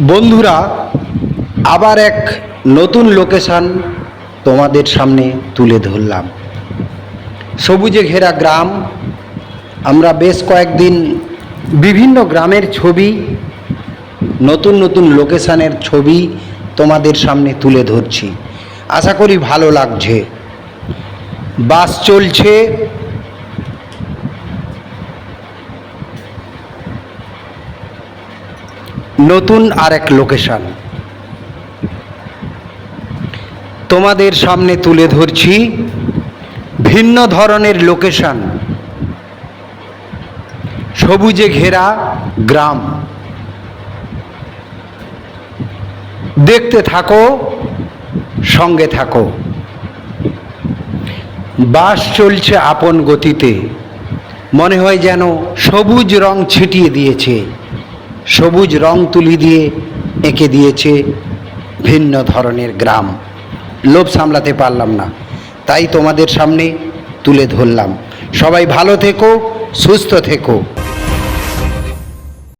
বন্ধুরা, আবার এক নতুন লোকেশান তোমাদের সামনে তুলে ধরলাম। সবুজে ঘেরা গ্রাম, আমরা বেশ কয়েকদিন বিভিন্ন গ্রামের ছবি, নতুন নতুন লোকেশানের ছবি তোমাদের সামনে তুলে ধরছি। আশা করি ভালো লাগছে। বাস চলছে নতুন আর এক লোকেশন। তোমাদের সামনে তুলে ধরছি ভিন্ন ধরনের লোকেশন। সবুজে ঘেরা গ্রাম। দেখতে থাকো, সঙ্গে থাকো। বাস চলছে আপন গতিতে। মনে হয় যেন সবুজ রং ছিটিয়ে দিয়েছে। সবুজ রং তুলি দিয়ে এঁকে দিয়েছে ভিন্ন ধরনের গ্রাম। লোভ সামলাতে পারলাম না। তাই তোমাদের সামনে তুলে ধরলাম। সবাই ভালো থেকো, সুস্থ থেকো।